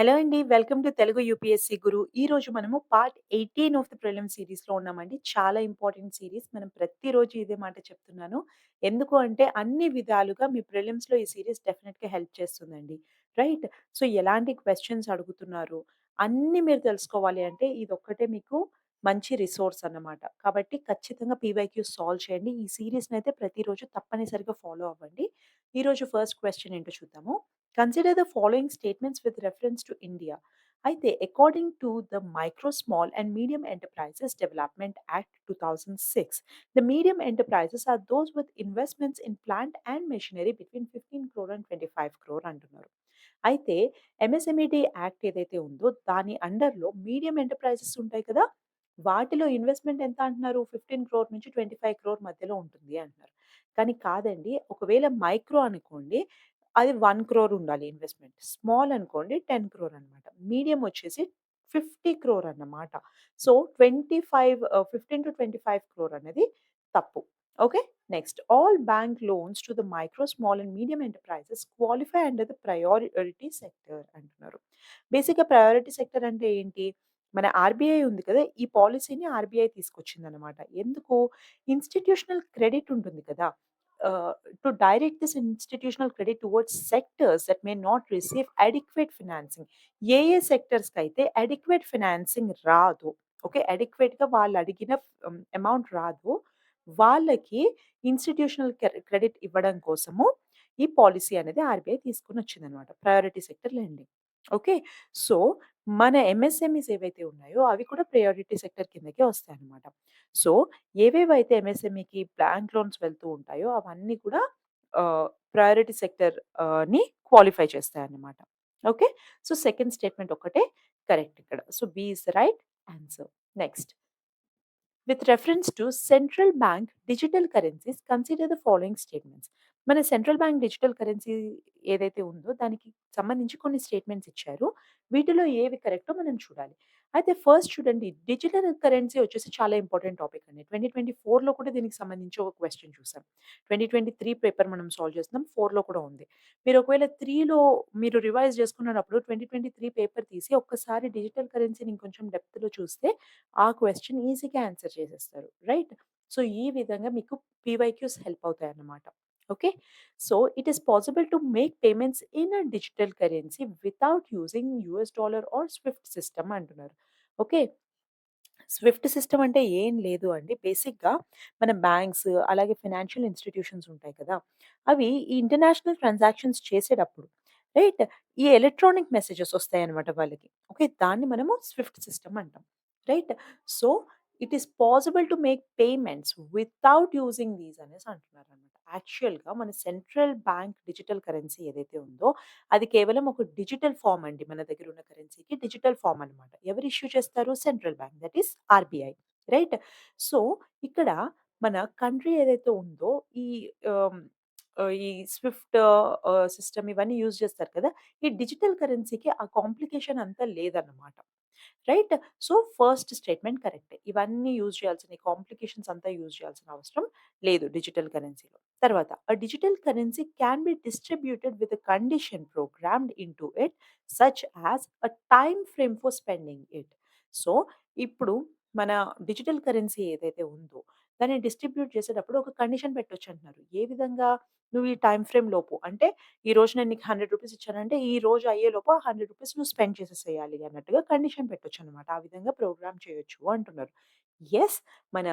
Hello అండి. Welcome to Telugu UPSC Guru. ఈ రోజు మనము పార్ట్ 18 ఆఫ్ ది ప్రిలిమ్ సిరీస్లో ఉన్నామండి. చాలా ఇంపార్టెంట్ సిరీస్ మనం ప్రతిరోజు ఇదే మాట చెప్తున్నాను. ఎందుకు అంటే అన్ని విధాలుగా మీ ప్రిలిమ్స్‌లో ఈ సీరీస్ డెఫినిట్‌గా హెల్ప్ చేస్తుందండి. రైట్? సో, ఎలాంటి క్వశ్చన్స్ అడుగుతున్నారు, అన్ని మీరు తెలుసుకోవాలి అంటే ఇది ఒక్కటే మీకు మంచి రిసోర్స్ అన్నమాట. కాబట్టి ఖచ్చితంగా పీవైక్యూ సాల్వ్ చేయండి. ఈ సీరీస్‌నైతే ప్రతిరోజు తప్పనిసరిగా ఫాలో అవ్వండి. ఈరోజు ఫస్ట్ క్వశ్చన్ ఏంటో చూద్దాము. Consider the following statements with reference to India. అయితే according to the micro, small and medium enterprises development act two thousand six the medium enterprises are those with investments in plant and machinery between fifteen crore and twenty five crore అంటున్నారు. అయితే ఎంఎస్ఎంఈడీ act ఏదైతే ఉందో దాని అండర్‌లో medium enterprises ఉంటాయి కదా! వాటిలో investment ఎంత అంటున్నారు? 15 క్రోర్ నుంచి 25 క్రోర్ మధ్యలో ఉంటుంది అంటున్నారు. కానీ కాదండి. ఒకవేళ మైక్రో అనుకోండి అది వన్ క్రోర్ ఉండాలి ఇన్వెస్ట్‌మెంట్. స్మాల్ అనుకోండి 10 క్రోర్ అన్నమాట. మీడియం వచ్చేసి 50 క్రోర్ అన్నమాట. So, twenty five fifteen to twenty five crore అనేది తప్పు. Okay. Next all bank loans to the micro, small and medium enterprises qualify under the priority sector అంటున్నారు. బేసిక్‌గా ప్రయారిటీ సెక్టర్ అంటే ఏంటి? మన ఆర్‌బీఐ ఉంది కదా! ఈ పాలసీని ఆర్‌బీఐ తీసుకొచ్చిందనమాట ఎందుకు? ఇన్‌స్టిట్యూషనల్ క్రెడిట్ ఉంటుంది కదా! Uh, to direct this institutional credit towards sectors that may not receive adequate financing. ఏ ఏ అయితే అడిక్వేట్ ఫినాన్సింగ్ రాదు ఓకే. అడిక్వేట్‌గా వాళ్ళు అడిగిన um, అమౌంట్ రాదు వాళ్ళకి ఇన్‌స్టిట్యూషనల్ క్రెడిట్ ఇవ్వడం కోసము ఈ పాలసీ అనేది RBI తీసుకొనొచ్చిందన్నమాట. Priority sector lending. Okay. So, మన ఎంఎస్ఎంఈస్ ఏవైతే ఉన్నాయో అవి కూడా ప్రయారిటీ సెక్టర్ కిందకే వస్తాయి అన్నమాట సో, ఏవేవైతే ఎంఎస్ఎంఈకి బ్యాంక్ లోన్స్ వెళ్తూ ఉంటాయో అవన్నీ కూడా ప్రయారిటీ సెక్టర్ని క్వాలిఫై చేస్తాయన్నమాట. ఓకే. సో, సెకండ్ స్టేట్మెంట్ ఒక్కటే కరెక్ట్ ఇక్కడ. So, B is right answer. Next. With reference to central bank digital currencies consider the following statements. మన సెంట్రల్ బ్యాంక్ డిజిటల్ కరెన్సీ ఏదైతే ఉందో దానికి సంబంధించి కొన్ని స్టేట్మెంట్స్ ఇచ్చారు. వీటిలో ఏవి కరెక్టో మనం చూడాలి. అయితే ఫస్ట్ చూడండి డిజిటల్ కరెన్సీ వచ్చేసి చాలా ఇంపార్టెంట్ టాపిక్ అండి. 2024లో కూడా దీనికి సంబంధించి ఒక క్వశ్చన్ చూసాం. 2023 పేపర్ మనం సాల్వ్ చేస్తున్నాం. ఫోర్లో కూడా ఉంది. మీరు ఒకవేళ త్రీలో మీరు రివైజ్ చేసుకున్నప్పుడు ట్వంటీ ట్వంటీ త్రీ పేపర్ తీసి ఒక్కసారి డిజిటల్ కరెన్సీని ఇంకొంచెం డెప్త్‌లో చూస్తే ఆ క్వశ్చన్ ఈజీగా ఆన్సర్ చేసేస్తారు. రైట్? సో, ఈ విధంగా మీకు పీవైక్యూస్ హెల్ప్ అవుతాయి అన్నమాట okay. So, it is possible to make payments in a digital currency without using US dollar or SWIFT system అంటున్నారు. ఓకే. స్విఫ్ట్ సిస్టమ్ అంటే ఏం లేదు అండి. బేసిక్‌గా మన బ్యాంక్స్ అలాగే ఫైనాన్షియల్ ఇన్‌స్టిట్యూషన్స్ ఉంటాయి కదా! అవి ఈ ఇంటర్నేషనల్ ట్రాన్సాక్షన్స్ చేసేటప్పుడు రైట్? ఈ ఎలక్ట్రానిక్ మెసేజెస్ వస్తాయన్నమాట వాళ్ళకి. ఓకే. దాన్ని మనము స్విఫ్ట్ సిస్టమ్ అంటాం. Right? So, it is possible to make payments without using these అనేసి అంటున్నారు అనమాట యాక్చువల్‌గా మన సెంట్రల్ బ్యాంక్ డిజిటల్ కరెన్సీ ఏదైతే ఉందో అది కేవలం ఒక డిజిటల్ ఫార్మ్ అండి. మన దగ్గర ఉన్న కరెన్సీకి డిజిటల్ ఫార్మ్ అన్నమాట. ఎవరు ఇష్యూ చేస్తారు? Central bank that is RBI. Right? So, ఇక్కడ మన కంట్రీ ఏదైతే ఉందో ఈ ఈ స్విఫ్ట్ సిస్టమ్ ఇవన్నీ యూజ్ చేస్తారు కదా! ఈ డిజిటల్ కరెన్సీకి ఆ కాంప్లికేషన్ అంతా లేదన్నమాట. Right? So first statement correct. ఇవన్నీ యూజ్ చేయాల్సిన కాంప్లికేషన్స్ అంతా యూజ్ చేయాల్సిన అవసరం లేదు డిజిటల్ కరెన్సీలో. తర్వాత ఆ digital currency can be distributed with condition program into it such as a time frame for spending it. So ఇప్పుడు మన డిజిటల్ కరెన్సీ ఏదైతే ఉందో దాన్ని డిస్ట్రిబ్యూట్ చేసేటప్పుడు ఒక కండిషన్ పెట్టొచ్చు అంటున్నారు ఏ విధంగా? నువ్వు ఈ టైం ఫ్రేమ్ లోపు అంటే ఈ రోజు నేను నీకు 100 రూపీస్ ఇచ్చానంటే ఈ రోజు అయ్యే లోపు ఆ 100 రూపీస్ నువ్వు స్పెండ్ చేసేసేయాలి అన్నట్టుగా కండిషన్ పెట్టొచ్చు అనమాట ఆ విధంగా ప్రోగ్రామ్ చేయొచ్చు అంటున్నారు. ఎస్ మన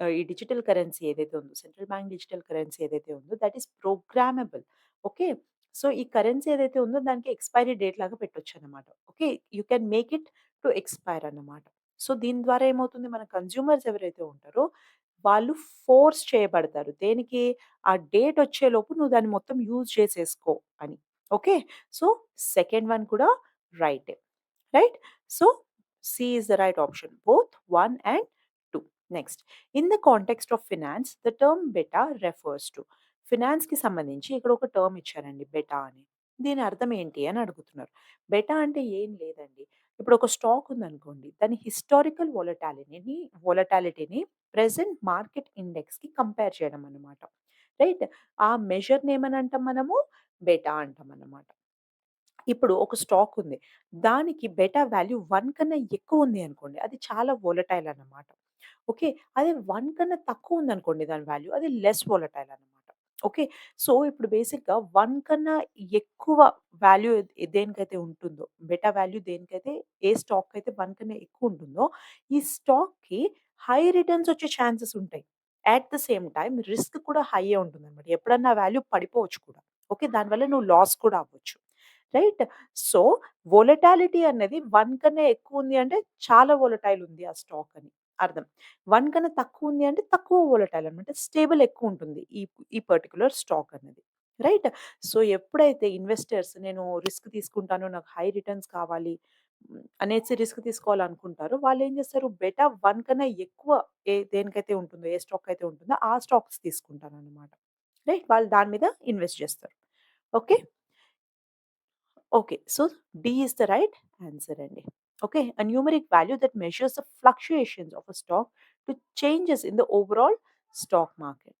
ఈ డిజిటల్ కరెన్సీ ఏదైతే ఉందో సెంట్రల్ బ్యాంక్ డిజిటల్ కరెన్సీ ఏదైతే ఉందో that is programmable. Okay. So, ఈ కరెన్సీ ఏదైతే ఉందో దానికి ఎక్స్‌పైరీ డేట్ లాగా పెట్టొచ్చు అనమాట okay. You can make it to expire అన్నమాట. సో, దీని ద్వారా ఏమవుతుంది మన కన్స్యూమర్స్ ఎవరైతే ఉంటారో వాళ్ళు ఫోర్స్ చేయబడతారు. దేనికి? ఆ డేట్ వచ్చేలోపు నువ్వు దాన్ని మొత్తం యూజ్ చేసేసుకో అని. ఓకే. సో, సెకండ్ వన్ కూడా రైటే. Right? So, C is the right option. Both one and two next. In the context of finance the term beta refers to ఫినాన్స్కి సంబంధించి ఇక్కడ ఒక టర్మ్ ఇచ్చారండి బెటా అని. దీని అర్థం ఏంటి అని అడుగుతున్నారు. బెటా అంటే ఏం లేదండి. ఇప్పుడు ఒక స్టాక్ ఉందనుకోండి. దాని హిస్టారికల్ వాలటాలిటీని వోలటాలిటీని ప్రజెంట్ మార్కెట్ ఇండెక్స్‌కి కంపేర్ చేయడం అన్నమాట. రైట్? ఆ మెజర్‌ని ఏమని అంటాం మనము? బెటా అంటామన్నమాట. ఇప్పుడు ఒక స్టాక్ ఉంది. దానికి బెటా వాల్యూ వన్ కన్నా ఎక్కువ ఉంది అనుకోండి. అది చాలా వోలటైల్ అన్నమాట. ఓకే. అదే వన్ కన్నా తక్కువ ఉంది అనుకోండి దాని వాల్యూ అది లెస్ వోలటైల్ అన్నమాట. ఓకే. సో, ఇప్పుడు బేసిక్‌గా 1 కన్నా ఎక్కువ వాల్యూ దేనికైతే ఉంటుందో, బెటా వాల్యూ దేనికైతే ఏ స్టాక్ అయితే 1 కన్నా ఎక్కువ ఉంటుందో, ఈ స్టాక్‌కి హై రిటర్న్స్ వచ్చే ఛాన్సెస్ ఉంటాయి. At the same time risk కూడా హైయే ఉంటుందన్నమాట. ఎప్పుడన్నా వాల్యూ పడిపోవచ్చు కూడా. ఓకే. దానివల్ల నువ్వు లాస్ కూడా అవ్వచ్చు. రైట్? సో, వోలటాలిటీ అనేది 1 కన్నా ఎక్కువుంది అంటే చాలా వోలటైల్ ఉంది ఆ స్టాక్ అని అర్థం. 1 కన్నా తక్కువుంది అంటే తక్కువ వోలటైల్ అనమాట. స్టేబుల్ ఎక్కువుంటుంది. ఈ ఈ పర్టిక్యులర్ స్టాక్ అన్నది. రైట్? సో, ఎప్పుడైతే ఇన్వెస్టర్స్ నేను రిస్క్ తీసుకుంటాను. నాకు హై రిటర్న్స్ కావాలి అనేసి రిస్క్ తీసుకోవాలనుకుంటారో వాళ్ళేం చేస్తారు బెటా 1 కన్నా ఎక్కువ ఏ దేనికైతే ఉంటుందో, ఏ స్టాక్ అయితే ఉంటుందో ఆ స్టాక్స్ తీసుకుంటారనమాట. రైట్? వాళ్ళు దాని మీద ఇన్వెస్ట్ చేస్తారు. Okay. Okay. So, D is the right answer అండి. Okay. A numeric value that measures the fluctuations of a stock to changes in the overall stock market.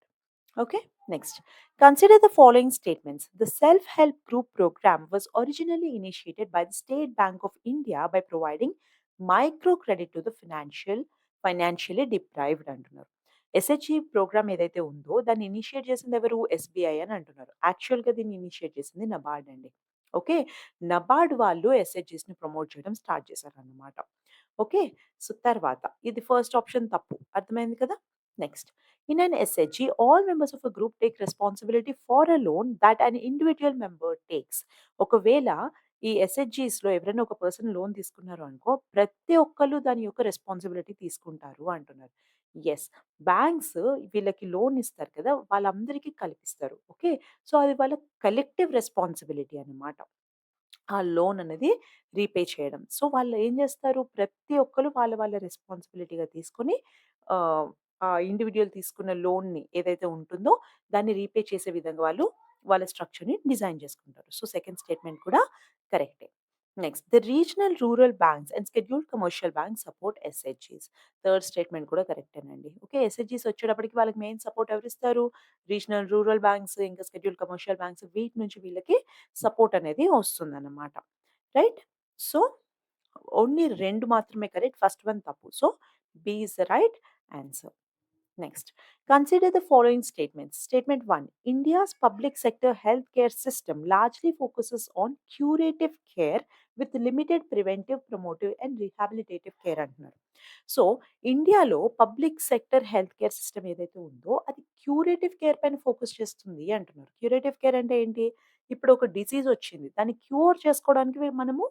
Okay, next. Consider the following statements. The self help group program was originally initiated by the State Bank of India by providing microcredit to the financial financially deprived అంటున్నారు. SHE programme ఏదైతే ఉందో దాన్ని initiate చేసింది ఎవరు? SBI అని అంటున్నారు. యాక్చువల్‌గా దీన్ని ఇనిషియేట్ చేసింది నబార్డ్ అండి. ఓకే. నబార్డ్ వాళ్ళు ఎస్హెచ్జిస్ని ప్రమోట్ చేయడం స్టార్ట్ చేశారనమాట ఓకే. సో, తర్వాత ఇది ఫస్ట్ ఆప్షన్ తప్పు. అర్థమైంది కదా! Next. In an SHG, all members of a group take responsibility for a loan that an individual member takes. ఒకవేళ ఈ ఎస్హెచ్‌జీస్‌లో ఎవరైనా ఒక పర్సన్ లోన్ తీసుకున్నారు అనుకో, ప్రతి ఒక్కళ్ళు దాని యొక్క రెస్పాన్సిబిలిటీ తీసుకుంటారు అంటున్నారు. యెస్. బ్యాంక్స్ వీళ్ళకి లోన్ ఇస్తారు కదా! వాళ్ళందరికీ కల్పిస్తారు. ఓకే. సో, అది వాళ్ళ కలెక్టివ్ రెస్పాన్సిబిలిటీ అన్నమాట. ఆ లోన్ అనేది రీపే చేయడం. సో, వాళ్ళు ఏం చేస్తారు ప్రతి ఒక్కళ్ళు వాళ్ళ వాళ్ళ రెస్పాన్సిబిలిటీగా తీసుకొని ఆహ్, ఆ ఇండివిడ్యువల్ తీసుకున్న లోన్‌ని ఏదైతే ఉంటుందో దాన్ని రీపే చేసే విధంగా వాళ్ళు వాళ్ళ స్ట్రక్చర్‌ని డిజైన్ చేసుకుంటారు. సో, సెకండ్ స్టేట్మెంట్ కూడా కరెక్టే. Next. The regional rural banks and scheduled commercial bank support ఎస్‌హెచ్‌జీస్. Third statement కూడా కరెక్టేనండి. ఓకే. ఎస్‌హెచ్‌జీస్ వచ్చేటప్పటికి వాళ్ళకి మెయిన్ సపోర్ట్ ఎవరిస్తారు? రీజనల్ రూరల్ బ్యాంక్స్ ఇంకా షెడ్యూల్డ్ కమర్షియల్ బ్యాంక్స్ వీటి నుంచి వీళ్ళకి సపోర్ట్ అనేది వస్తుందన్నమాట. రైట్? సో, ఓన్లీ రెండు మాత్రమే కరెక్ట్. ఫస్ట్ వన్ తప్పు. So, B is the right answer. Next, consider the following statements. Statement 1 India's public sector healthcare system largely focuses on curative care with limited preventive, promotive, and rehabilitative care. అంటున్నారు. So, ఇండియాలో public sector health care system ఏదైతే ఉందో అది curative care పైన focus చేస్తుంది అంటున్నారు. Curative care అంటే ఏంటి? ఇప్పుడు ఒక డిసీజ్ వచ్చింది. దాన్ని క్యూర్ చేసుకోవడానికి మనము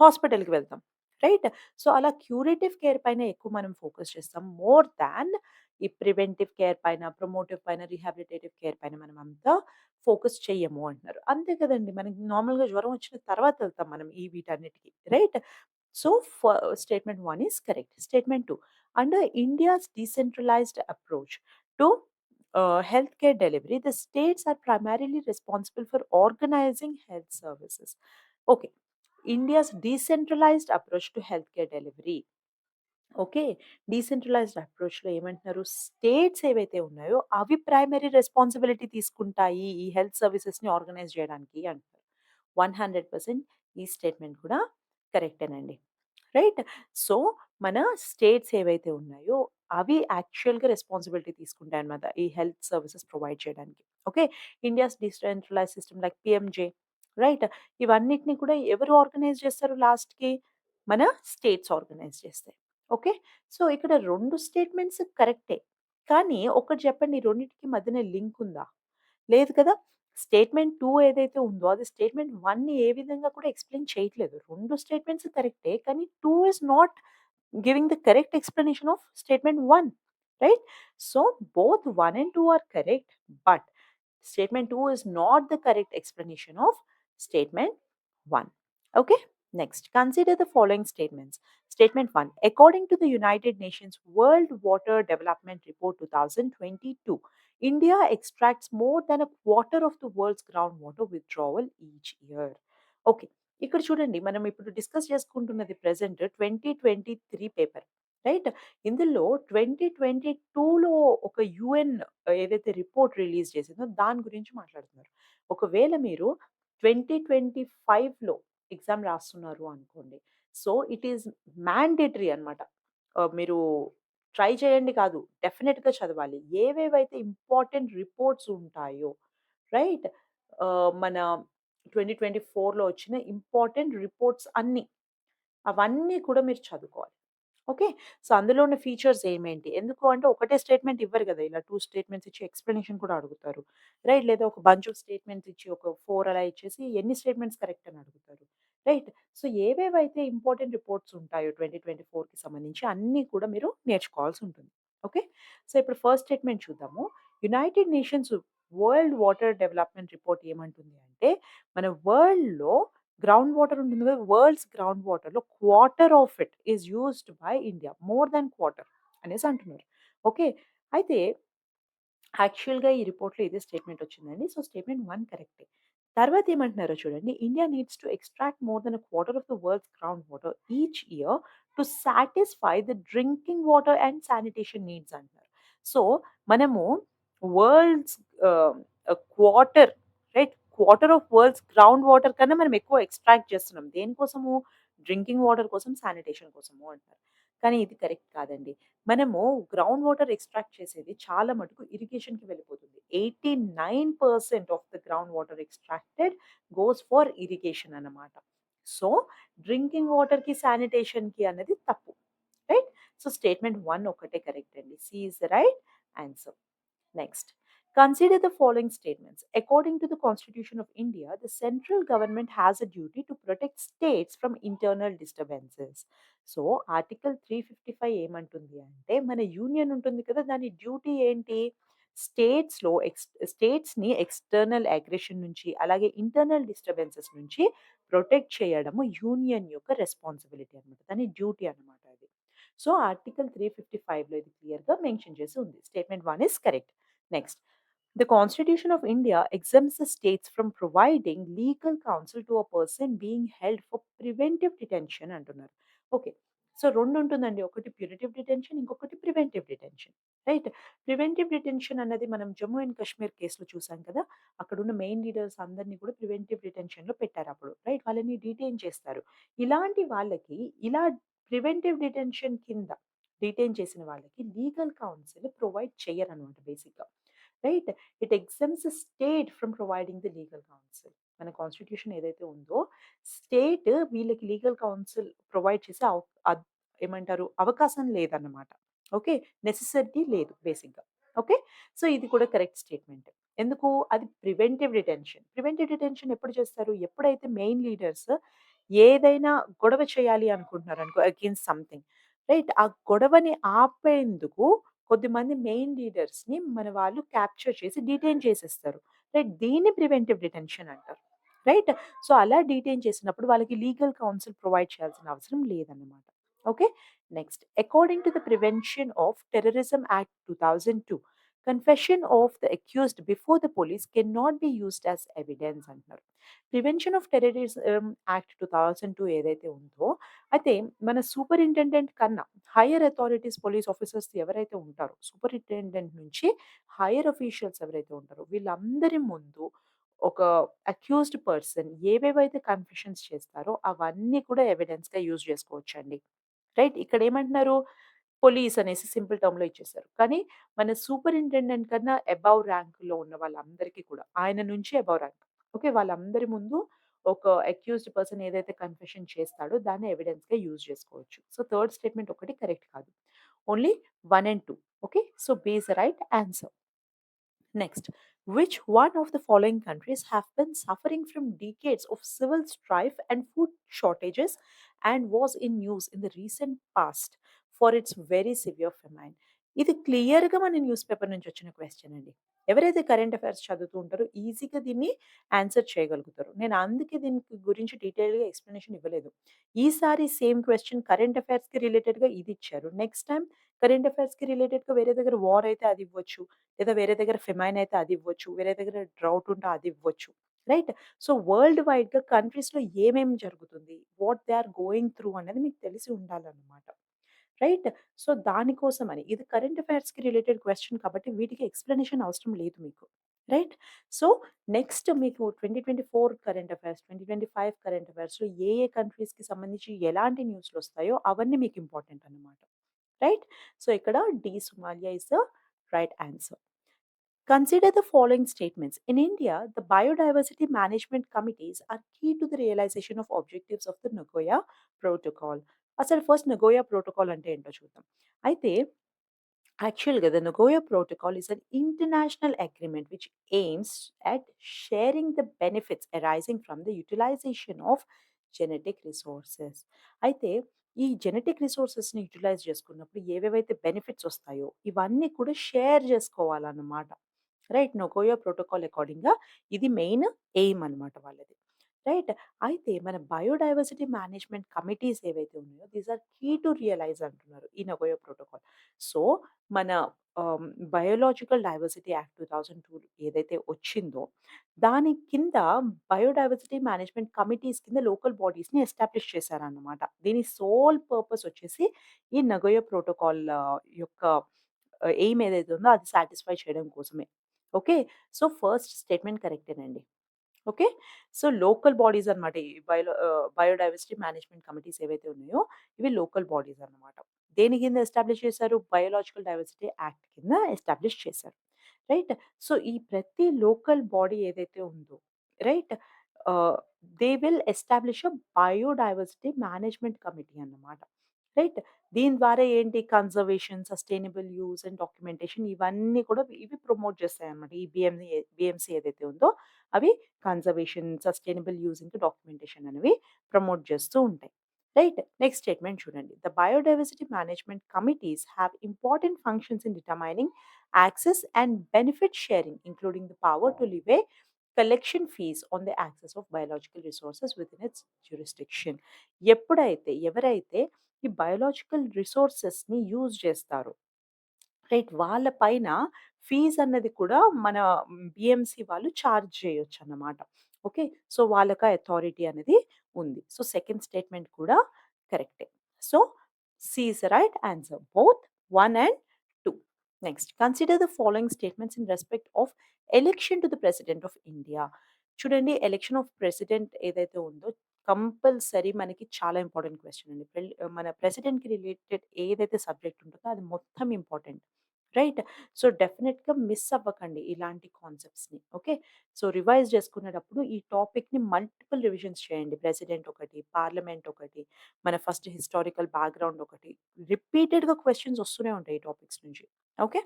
హాస్పిటల్‌కి వెళ్తాం. రైట్? సో, అలా క్యూరేటివ్ కేర్ పైన ఎక్కువ మనం ఫోకస్ చేస్తాం. మోర్ దాన్ ఈ ప్రివెంటివ్ కేర్ పైన, ప్రమోటివ్ పైన, రిహాబిలిటేటివ్ కేర్ పైన మనం అంతా ఫోకస్ చెయ్యము అంటున్నారు. అంతే కదండీ! మనకి నార్మల్‌గా జ్వరం వచ్చిన తర్వాత వెళ్తాం మనం ఈ వీటన్నిటికి. Right? So, statement one is correct. Statement two under India's decentralised approach to health care delivery, the states are primarily responsible for organising health services. India's decentralised approach to health care delivery. Okay. Decentralised అప్రోచ్‌లో ఏమంటున్నారు? States ఏవైతే ఉన్నాయో అవి primary responsibility తీసుకుంటాయి. ఈ health సర్వీసెస్‌ని organise చేయడానికి అంటారు one hundred percent ఈ statement కూడా కరెక్టేనండి. రైట్? సో, మన స్టేట్స్ ఏవైతే ఉన్నాయో అవి యాక్చువల్‌గా రెస్పాన్సిబిలిటీ తీసుకుంటాయి అనమాట ఈ హెల్త్ సర్వీసెస్ ప్రొవైడ్ చేయడానికి. Okay. India's decentralise system like PMJ right? ఇవన్నిటిని కూడా ఎవరు ఆర్గనైజ్ చేస్తారు లాస్ట్‌కి? మన స్టేట్స్ ఆర్గనైజ్ చేస్తాయి. ఓకే. సో, ఇక్కడ రెండు స్టేట్మెంట్స్ కరెక్టే. కానీ ఒకటి చెప్పండి రెండింటికి మధ్యన లింక్ ఉందా? లేదు కదా! స్టేట్మెంట్ టూ ఏదైతే ఉందో అది స్టేట్మెంట్ వన్ ఏ విధంగా కూడా ఎక్స్‌ప్లెయిన్ చేయట్లేదు. రెండు స్టేట్మెంట్స్ కరెక్టే. కానీ two is not giving the correct explanation of statement one right? So, both one and two are correct. But statement two is not the correct explanation of Statement 1. Okay. Next. Consider the following statements. Statement 1 According to the United Nations World Water Development Report 2022, India extracts more than a quarter of the world's groundwater withdrawal each year. Okay. ఇక్కడ చూడండి మనం ఇప్పుడు discuss చేసుకుంటున్నది present 2023 paper. Right? ఇందులో 2022లో ఒక UN ఏదైతే report release చేసిందో దాని గురించి మాట్లాడుతున్నారు. ఒకవేళ మీరు 2025లో ఎగ్జామ్ రాస్తున్నారు అనుకోండి. సో, ఇట్ ఈస్ మ్యాండేటరీ అనమాట. మీరు ట్రై చేయండి కాదు. డెఫినెట్గా చదవాలి. ఏవేవైతే ఇంపార్టెంట్ రిపోర్ట్స్ ఉంటాయో రైట్? మన ట్వంటీ ట్వంటీ ఫోర్లో వచ్చిన ఇంపార్టెంట్ రిపోర్ట్స్ అన్నీ. అవన్నీ కూడా మీరు చదువుకోవాలి. ఓకే. సో, అందులో ఉన్న ఫీచర్స్ ఏమేంటి? ఎందుకు అంటే ఒకటే స్టేట్‌మెంట్ ఇవ్వరు కదా ఇలా టూ స్టేట్‌మెంట్స్ ఇచ్చి ఎక్స్‌ప్లనేషన్ కూడా అడుగుతారు. రైట్? లేదా ఒక బంచ్ ఆఫ్ స్టేట్‌మెంట్స్ ఇచ్చి ఒక ఫోర్ అలా ఇచ్చేసి ఎన్ని స్టేట్‌మెంట్స్ కరెక్ట్ అని అడుగుతారు. రైట్? సో, ఏవేవైతే ఇంపార్టెంట్ రిపోర్ట్స్ ఉంటాయో 2024కి సంబంధించి అన్నీ కూడా మీరు నేర్చుకోవాల్సి ఉంటుంది. ఓకే. సో, ఇప్పుడు ఫస్ట్ స్టేట్‌మెంట్ చూద్దాము. United Nations world water development report ఏమంటుంది అంటే, మన వరల్డ్‌లో గ్రౌండ్ వాటర్ ఉంటుంది కదా! వరల్డ్స్ గ్రౌండ్ వాటర్‌లో quarter of it is used by India. More than quarter అనేసి అంటున్నారు. ఓకే. అయితే యాక్చువల్‌గా ఈ రిపోర్ట్‌లో ఇదే స్టేట్‌మెంట్ వచ్చిందండి. సో, స్టేట్‌మెంట్ వన్ కరెక్టే. తర్వాత ఏమంటున్నారో చూడండి. India needs to extract more than quarter of the world's ground water each year to satisfy the drinking water and sanitation needs అంటున్నారు. సో, మనము world's quarter right? Quarter of world's ground water కన్నా మనం ఎక్కువ extract చేస్తున్నాం. దేనికోసము? Drinking water కోసం, sanitation కోసము అంటారు. కానీ ఇది కరెక్ట్ కాదండి. మనము గ్రౌండ్ వాటర్ ఎక్స్ట్రాక్ట్ చేసేది చాలా మటుకు ఇరిగేషన్‌కి వెళ్ళిపోతుంది. 89% of the ground water extracted goes for irrigation అన్నమాట. సో, డ్రింకింగ్ వాటర్‌కి, శానిటేషన్‌కి అన్నది తప్పు. రైట్? సో, స్టేట్‌మెంట్ వన్ ఒకటే కరెక్ట్ అండి. C is the right answer. Next. Consider the following statements. According to the Constitution of India, the central government has a duty to protect states from internal disturbances. So, article 355 ఏమంటుంది అంటే, మన union ఉంటుంది కదా! దాని duty ఏంటి? స్టేట్స్‌లో X స్టేట్స్‌ని external aggression నుంచి, అలాగే ఇంటర్నల్ డిస్టర్బెన్సెస్ నుంచి ప్రొటెక్ట్ చేయడము యూనియన్ యొక్క రెస్పాన్సిబిలిటీ అన్నమాట. దాని డ్యూటీ అన్నమాట అది. సో, ఆర్టికల్ 355లో ఇది క్లియర్‌గా మెన్షన్ చేసి ఉంది. Statement one is correct. Next. The Constitution of India exempts the states from providing legal counsel to a person being held for preventive detention అంటున్నారు. ఓకే. సో, 2 ఉంటుందండి. ఒకటి ప్యూరిటివ్ డిటెన్షన్, ఇంకొకటి preventive detention. Right? Preventive detention అన్నది మనం Jammu and Kashmir కేస్‌లో చూసాం కదా! అక్కడున్న main leaders అందరిని కూడా ప్రివెంటివ్ డిటెన్షన్‌లో పెట్టారప్పుడు. రైట్? వాళ్ళని డిటైన్ చేస్తారు. ఇలాంటి వాళ్ళకి ఇలా ప్రివెంటివ్ డిటెన్షన్ కింద డిటైన్ చేసిన వాళ్ళకి లీగల్ కౌన్సిల్ ప్రొవైడ్ చెయ్యరనమాట బేసిక్‌గా. Right? It exempts state from providing the legal counsel. మన కాన్స్టిట్యూషన్ ఏదైతే ఉందో, స్టేట్ వీళ్ళకి లీగల్ కౌన్సిల్ ప్రొవైడ్ చేసే ఏమంటారు? అవకాశం లేదన్నమాట. ఓకే. నెసెసరీ లేదు బేసిక్‌గా. ఓకే. సో, ఇది కూడా కరెక్ట్ స్టేట్‌మెంట్. ఎందుకు? అది ప్రివెంటివ్ డిటెన్షన్. ప్రివెంటివ్ డిటెన్షన్ ఎప్పుడు చేస్తారు? ఎప్పుడైతే మెయిన్ లీడర్స్ ఏదైనా గొడవ చేయాలి అనుకుంటున్నారనుకో అగేన్స్ సంథింగ్. రైట్? ఆ గొడవని ఆపేందుకు కొద్దిమంది మెయిన్ లీడర్స్‌ని మన వాళ్ళు క్యాప్చర్ చేసి డీటైన్ చేసేస్తారు. రైట్? దీన్ని ప్రివెంటివ్ డిటెన్షన్ అంటారు. రైట్? సో, అలా డీటైన్ చేసినప్పుడు వాళ్ళకి లీగల్ కౌన్సిల్ ప్రొవైడ్ చేయాల్సిన అవసరం లేదన్నమాట. Okay. Next. According to the prevention of terrorism act 2002 confession of the accused before the police can not be used as evidence అంటున్నారు. Prevention of terrorism act 2002 ఏదైతే ఉందో, అయితే మన సూపరింటెండెంట్ కన్నా హైయర్ అథారిటీస్ పోలీస్ ఆఫీసర్స్ ఎవరైతే ఉంటారో, superintendent నుంచి higher officials ఎవరైతే ఉంటారో, వీళ్ళందరి ముందు ఒక అక్యూజ్డ్ పర్సన్ ఏవేవైతే కన్ఫెషన్స్ చేస్తారో అవన్నీ కూడా ఎవిడెన్స్‌గా యూజ్ చేసుకోవచ్చండి. రైట్? ఇక్కడ ఏమంటున్నారు? పోలీస్ అనేసి సింపుల్ టర్మ్‌లో ఇచ్చేసారు. కానీ మన సూపరింటెండెంట్ కన్నా అబౌవ్ ర్యాంక్‌లో ఉన్న వాళ్ళందరికీ కూడా ఆయన నుంచి అబౌవ్ ర్యాంక్. ఓకే. వాళ్ళందరి ముందు ఒక అక్యూజ్డ్ పర్సన్ ఏదైతే కన్ఫెషన్ చేస్తాడో దాన్ని ఎవిడెన్స్‌గా యూజ్ చేసుకోవచ్చు. సో, థర్డ్ స్టేట్‌మెంట్ ఒకటి కరెక్ట్ కాదు. Only one and two okay. So, B's right answer. Next. Which one of the following countries have been suffering from decades of civil strife and food shortages and was in news in the recent past for it's very severe famine ఇది క్లియర్‌గా మన news paper నుంచి వచ్చిన question అండి. ఎవరైతే current affairs చదువుతూ ఉంటారో ఈజీగా దీన్ని ఆన్సర్ చేయగలుగుతారు. నేను అందుకే దీని గురించి డీటెయిల్‌గా ఎక్స్‌ప్లనేషన్ ఇవ్వలేదు. ఈసారి సేమ్ క్వశ్చన్ కరెంట్ అఫైర్స్‌కి రిలేటెడ్‌గా ఇది ఇచ్చారు. నెక్స్ట్ టైం కరెంట్ అఫైర్స్‌కి రిలేటెడ్‌గా వేరే దగ్గర వార్ అయితే అది ఇవ్వచ్చు. లేదా వేరే దగ్గర ఫెమైన్ అయితే అది ఇవ్వచ్చు. వేరే దగ్గర డ్రౌట్ ఉంటే అది ఇవ్వచ్చు. రైట్? సో, వరల్డ్ వైడ్‌గా కంట్రీస్‌లో ఏమేమి జరుగుతుంది? What they are going through అనేది మీకు తెలిసి ఉండాలన్నమాట. రైట్? సో, దానికోసమని ఇది కరెంట్ అఫైర్స్‌కి రిలేటెడ్ క్వశ్చన్ కాబట్టి వీటికి ఎక్స్‌ప్లనేషన్ అవసరం లేదు మీకు. రైట్? సో, నెక్స్ట్ మీకు 2024 కరెంట్ అఫైర్స్, 2025 కరెంట్ అఫైర్స్‌లో ఏ ఏ కంట్రీస్‌కి సంబంధించి ఎలాంటి న్యూస్లు వస్తాయో అవన్నీ మీకు ఇంపార్టెంట్ అన్నమాట. రైట్? సో, ఇక్కడ D Somalia is the right answer. Consider the following statements. In India, the biodiversity management committees are key to the realization of objectives of the Nagoya Protocol. అసలు ఫస్ట్ నగోయా ప్రోటోకాల్ అంటే ఏంటో చూద్దాం. అయితే యాక్చువల్‌గా the Nagoya protocol is an international agreement which aims at sharing the benefits arising from the utilization of genetic resources. అయితే ఈ genetic రిసోర్సెస్‌ని utilise చేసుకున్నప్పుడు ఏవేవైతే బెనిఫిట్స్ వస్తాయో ఇవన్నీ కూడా షేర్ చేసుకోవాలన్నమాట. రైట్. నగోయా ప్రోటోకాల్ అకార్డింగ్‌గా ఇది మెయిన్ ఎయిమ్ అన్నమాట వాళ్ళది. రైట్. అయితే మన బయోడైవర్సిటీ మేనేజ్మెంట్ కమిటీస్ ఏవైతే ఉన్నాయో these are key to realize అంటున్నారు ఈ నగోయో ప్రోటోకాల్. సో, మన ఆహ్, బయోలాజికల్ డైవర్సిటీ యాక్ట్ 2002 ఏదైతే వచ్చిందో దాని కింద బయోడైవర్సిటీ మేనేజ్మెంట్ కమిటీస్ కింద లోకల్ బాడీస్‌ని ఎస్టాబ్లిష్ చేశారన్నమాట. దీని సోల్ పర్పస్ వచ్చేసి ఈ నగోయో ప్రోటోకాల్ యొక్క ఆహ్, ఎయిమ్ ఏదైతే ఉందో అది సాటిస్ఫై చేయడం కోసమే. ఓకే. సో, ఫస్ట్ స్టేట్మెంట్ కరెక్టేనండి. ఓకే. సో, లోకల్ బాడీస్ అన్నమాట. ఈ బయోడైవర్సిటీ మేనేజ్మెంట్ కమిటీస్ ఏవైతే ఉన్నాయో ఇవి లోకల్ బాడీస్ అన్నమాట. దేని కింద ఎస్టాబ్లిష్ చేశారు? బయోలాజికల్ డైవర్సిటీ యాక్ట్ కింద ఎస్టాబ్లిష్ చేశారు. రైట్. సో, ఈ ప్రతి లోకల్ బాడీ ఏదైతే ఉందో right. They will establish a biodiversity management committee అన్నమాట. రైట్. దీని ద్వారా ఏంటి conservation, sustainable use and documentation ఇవన్నీ కూడా ఇవి ప్రమోట్ చేస్తాయన్నమాట. ఈ బీఎంఈ బీఎంసీ ఏదైతే ఉందో అవి కన్జర్వేషన్, సస్టైనబుల్ యూజ్ ఇంకా డాక్యుమెంటేషన్ అనేవి ప్రమోట్ చేస్తూ ఉంటాయి. రైట్. నెక్స్ట్ స్టేట్మెంట్ చూడండి. The biodiversity management committees have important functions in determining access and benefit sharing including the power to levy a collection fees on the access of biological resources within its jurisdiction. ఎప్పుడైతే ఎవరైతే ఈ biological రిసోర్సెస్‌ని use చేస్తారు right. వాళ్ళ పైన fees అన్నది కూడా మన బిఎంసి వాళ్ళు చార్జ్ చేయొచ్చన్నమాట. ఓకే. సో, వాళ్ళకి అథారిటీ అనేది ఉంది. సో, సెకండ్ స్టేట్మెంట్ కూడా కరెక్టే. So, C right answer. Both one and two next consider the following statements in respect of election to the president of India. చూడండి ఎలక్షన్ ఆఫ్ ప్రెసిడెంట్ ఏదైతే ఉందో compulsory మనకి చాలా ఇంపార్టెంట్ క్వశ్చన్ అండి. మన ప్రెసిడెంట్‌కి related ఏదైతే సబ్జెక్ట్ ఉంటుందో అది మొత్తం ఇంపార్టెంట్. రైట్. సో, డెఫినెట్గా మిస్ అవ్వకండి ఇలాంటి కాన్సెప్ట్స్‌ని. ఓకే. సో, రివైజ్ చేసుకునేటప్పుడు ఈ టాపిక్‌ని మల్టిపుల్ రివిజన్స్ చేయండి. ప్రెసిడెంట్ ఒకటి, పార్లమెంట్ ఒకటి, మన ఫస్ట్ హిస్టారికల్ బ్యాక్‌గ్రౌండ్ ఒకటి. రిపీటెడ్‌గా క్వశ్చన్స్ వస్తూనే ఉంటాయి ఈ టాపిక్స్ నుంచి. Okay.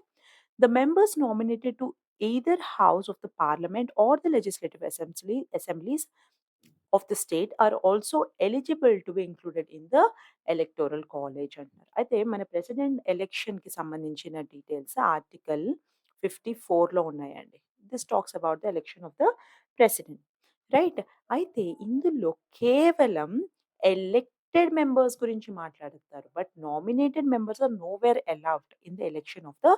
The members nominated to either house of the parliament or the legislative assembly assemblies of the state are also eligible to be included in the electoral college అంటున్నారు. అయితే మన president ఎలక్షన్‌కి సంబంధించిన details article 54లో ఉన్నాయండి. This talks about the election of the president. Right. అయితే ఇందులో కేవలం ఎలెక్టెడ్ మెంబర్స్ గురించి మాట్లాడుతారు. But nominated members are nowhere allowed in the election of the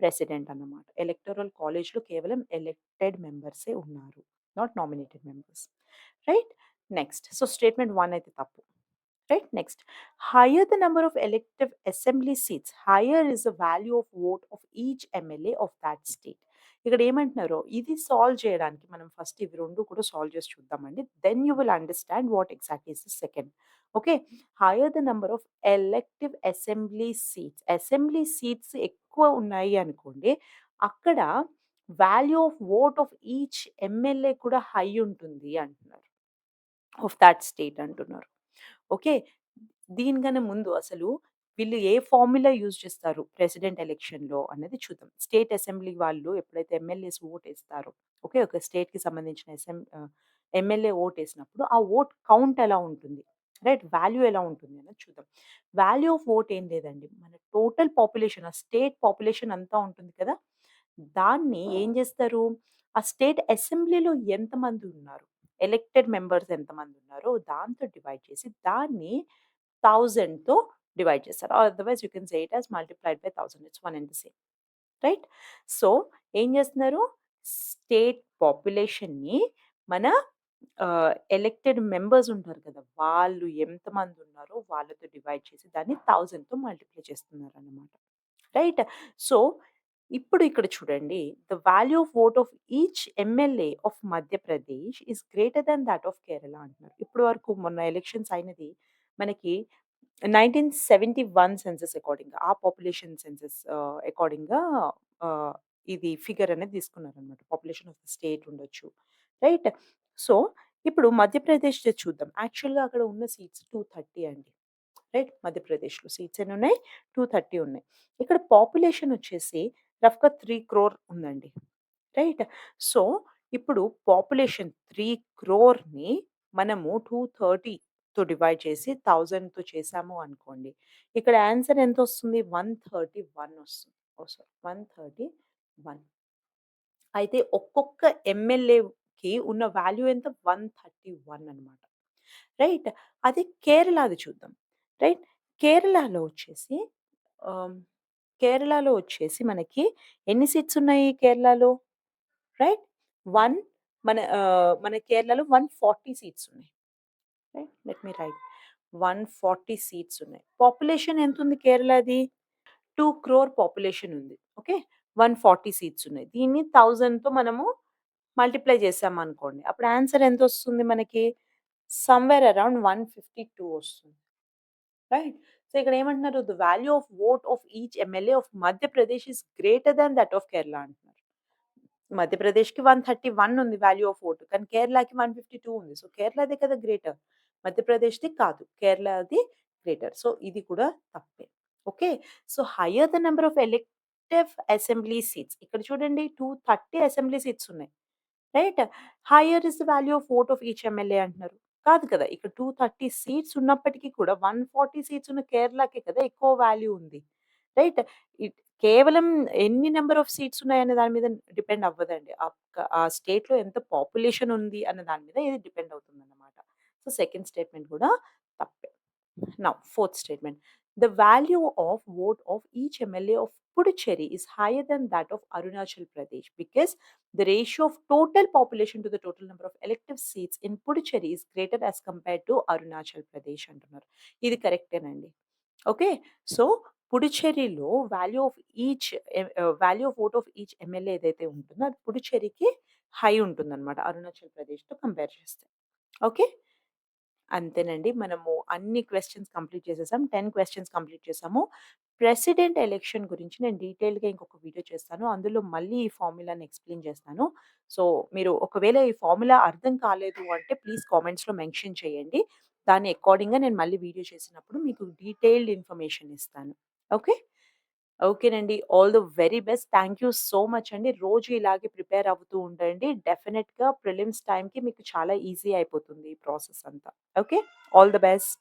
president అన్నమాట. ఎలక్టోరల్ కాలేజ్‌లో కేవలం ఎలెక్టెడ్ మెంబర్సే ఉన్నారు. Not nominated members. Right. Next. So, statement one అయితే తప్పు. Right. Next. Higher the number of elective assembly seats higher is the value of vote of each MLA of that state. ఇక్కడ ఏమంటున్నారో ఇది solve చేయడానికి మనం first ఇవి రెండు కూడా సాల్వ్ చేసి చూద్దామండి. Then you will understand what exact is the second. Okay. Higher the number of elective assembly seats. Assembly seats ఎక్కువ ఉన్నాయి అనుకోండి. అక్కడ value of vote of each MLA కూడా హై ఉంటుంది అంటున్నారు. ఆఫ్ థాట్ స్టేట్ అంటున్నారు. ఓకే. దీనికన్నా ముందు అసలు వీళ్ళు ఏ ఫార్ములా యూజ్ చేస్తారు ప్రెసిడెంట్ ఎలక్షన్‌లో అన్నది చూద్దాం. స్టేట్ అసెంబ్లీ వాళ్ళు ఎప్పుడైతే ఎమ్మెల్యేస్ ఓటేస్తారో ఓకే. ఒక స్టేట్‌కి సంబంధించిన ఆహ్, ఎమ్మెల్యే ఓటేసినప్పుడు ఆ ఓట్ కౌంట్ ఎలా ఉంటుంది? రైట్. వాల్యూ ఎలా ఉంటుంది అన్నది చూద్దాం. వాల్యూ ఆఫ్ వోట్ ఏం లేదండి. మన టోటల్ పాపులేషన్ ఆ స్టేట్ పాపులేషన్ అంతా ఉంటుంది కదా! దాన్ని ఏం చేస్తారు? ఆ స్టేట్ అసెంబ్లీలో ఎంతమంది ఉన్నారు? ఎలెక్టెడ్ మెంబర్స్ ఎంతమంది ఉన్నారో దాంతో డివైడ్ చేసి దాన్ని 1000తో డివైడ్ చేస్తారు. Otherwise otherwise you can say it as multiplied by 1000 it's one and the same. Right. So, ఏం చేస్తున్నారు? స్టేట్ పాపులేషన్‌ని మన ఆహ్, ఎలెక్టెడ్ మెంబర్స్ ఉంటారు కదా! వాళ్ళు ఎంతమంది ఉన్నారో వాళ్ళతో డివైడ్ చేసి దాన్ని 1000తో మల్టిప్లై చేస్తున్నారన్నమాట. రైట్. సో, ఇప్పుడు ఇక్కడ చూడండి. The value of vote of each MLA of Madhya Pradesh is greater than that of Kerala అంటున్నారు. ఇప్పుడు వరకు మొన్న ఎలక్షన్స్ అయినది మనకి నైన్టీన్ సెవెంటీ వన్ సెన్సెస్ అకార్డింగ్‌గా ఆ పాపులేషన్ సెన్సెస్ అకార్డింగ్‌గా ఇది ఫిగర్ అనేది తీసుకున్నారు అనమాట పాపులేషన్ ఆఫ్ ద స్టేట్ ఉండొచ్చు. రైట్? సో, ఇప్పుడు మధ్యప్రదేశ్‌లో చూద్దాం. యాక్చువల్‌గా అక్కడ ఉన్న సీట్స్ 230 అండి. రైట్? మధ్యప్రదేశ్‌లో సీట్స్ అనేవి ఉన్నాయి టూ థర్టీ ఉన్నాయి. ఇక్కడ పాపులేషన్ వచ్చేసి రఫ్‌గా 3,00,00,000 ఉందండి. రైట్? సో, ఇప్పుడు పాపులేషన్ త్రీ క్రోర్ని మనము 230తో డివైడ్ చేసి థౌజండ్తో చేసాము అనుకోండి. ఇక్కడ ఆన్సర్ ఎంత వస్తుంది వన్ థర్టీ వన్ వస్తుంది. Oh sorry 131. అయితే ఒక్కొక్క ఎమ్మెల్యేకి ఉన్న వాల్యూ ఎంత? 131 అనమాట. రైట్? అదే కేరళది చూద్దాం. రైట్? కేరళలో వచ్చేసి కేరళలో వచ్చేసి మనకి ఎన్ని సీట్స్ ఉన్నాయి కేరళలో? రైట్? వన్ మన మన కేరళలో 140 సీట్స్ ఉన్నాయి. Right? Let me write. 140 seats ఉన్నాయి. పాపులేషన్ ఎంత ఉంది కేరళది? టూ క్రోర్ పాపులేషన్ ఉంది. ఓకే. 140 సీట్స్ ఉన్నాయి. దీన్ని 1000తో మనము మల్టిప్లై చేశామనుకోండి. అప్పుడు ఆన్సర్ ఎంత వస్తుంది మనకి? సమ్‌వేర్ అరౌండ్ 152 వస్తుంది. రైట్? సో, ఇక్కడ ఏమంటున్నారు? The value of vote of each MLA of Madhya Pradesh is greater than that of Kerala అంటున్నారు. మధ్యప్రదేశ్‌కి 131 ఉంది వాల్యూ ఆఫ్ వోట్. కానీ కేరళకి 152 ఉంది. సో, కేరళదే కదా గ్రేటర్. మధ్యప్రదేశ్‌ది కాదు. కేరళది గ్రేటర్. సో, ఇది కూడా తప్పే. Okay. So, higher the number of elective assembly seats ఇక్కడ చూడండి 230 అసెంబ్లీ సీట్స్ ఉన్నాయి. Right? Higher is the value of vote of each MLA అంటున్నారు. కాదు కదా! ఇక్కడ 230 సీట్స్ ఉన్నప్పటికీ కూడా 140 సీట్స్ ఉన్న కేరళకే కదా ఎక్కువ వాల్యూ ఉంది. రైట్? ఇట్ కేవలం ఎన్ని నెంబర్ ఆఫ్ సీట్స్ ఉన్నాయనే దాని మీద డిపెండ్ అవ్వదండి. ఆ స్టేట్‌లో ఎంత పాపులేషన్ ఉంది అన్న దాని మీద ఇది డిపెండ్ అవుతుందన్నమాట. సో, సెకండ్ స్టేట్మెంట్ కూడా తప్పే. నా fourth statement. The value of vote of each MLA of Puducherry is higher than that of Arunachal Pradesh because the ratio of total population to the total number of elective seats in Puducherry is greater as compared to Arunachal Pradesh అంటున్నారు. ఇది కరెక్టేనండి. Okay. So, పుడుచ్చేరిలో value of each value of vote of each MLA ఏదైతే ఉంటుందో అది పుడుచేరికి high ఉంటుందన్నమాట. అరుణాచల్ ప్రదేశ్‌తో compare చేస్తే. ఓకే. అంతేనండి. మనము అన్ని క్వెషన్స్ కంప్లీట్ చేసేసాం. 10 క్వెషన్స్ కంప్లీట్ చేసాము. ప్రెసిడెంట్ ఎలక్షన్ గురించి నేను డీటెయిల్‌గా ఇంకొక వీడియో చేస్తాను. అందులో మళ్ళీ ఈ ఫార్ములాని ఎక్స్‌ప్లెయిన్ చేస్తాను. సో, మీరు ఒకవేళ ఈ ఫార్ములా అర్థం కాలేదు అంటే ప్లీజ్ కామెంట్స్‌లో మెన్షన్ చేయండి. దాని అకార్డింగ్‌గా నేను మళ్ళీ వీడియో చేసినప్పుడు మీకు డీటెయిల్డ్ ఇన్ఫర్మేషన్ ఇస్తాను. ఓకే. ఓకేనండి. All the very best. Thank you so much అండి. రోజు ఇలాగే ప్రిపేర్ అవుతూ ఉండండి. డెఫినెట్‌గా ప్రిలిమ్స్ టైమ్‌కి మీకు చాలా ఈజీ అయిపోతుంది ఈ ప్రాసెస్ అంతా. ఓకే. All the best.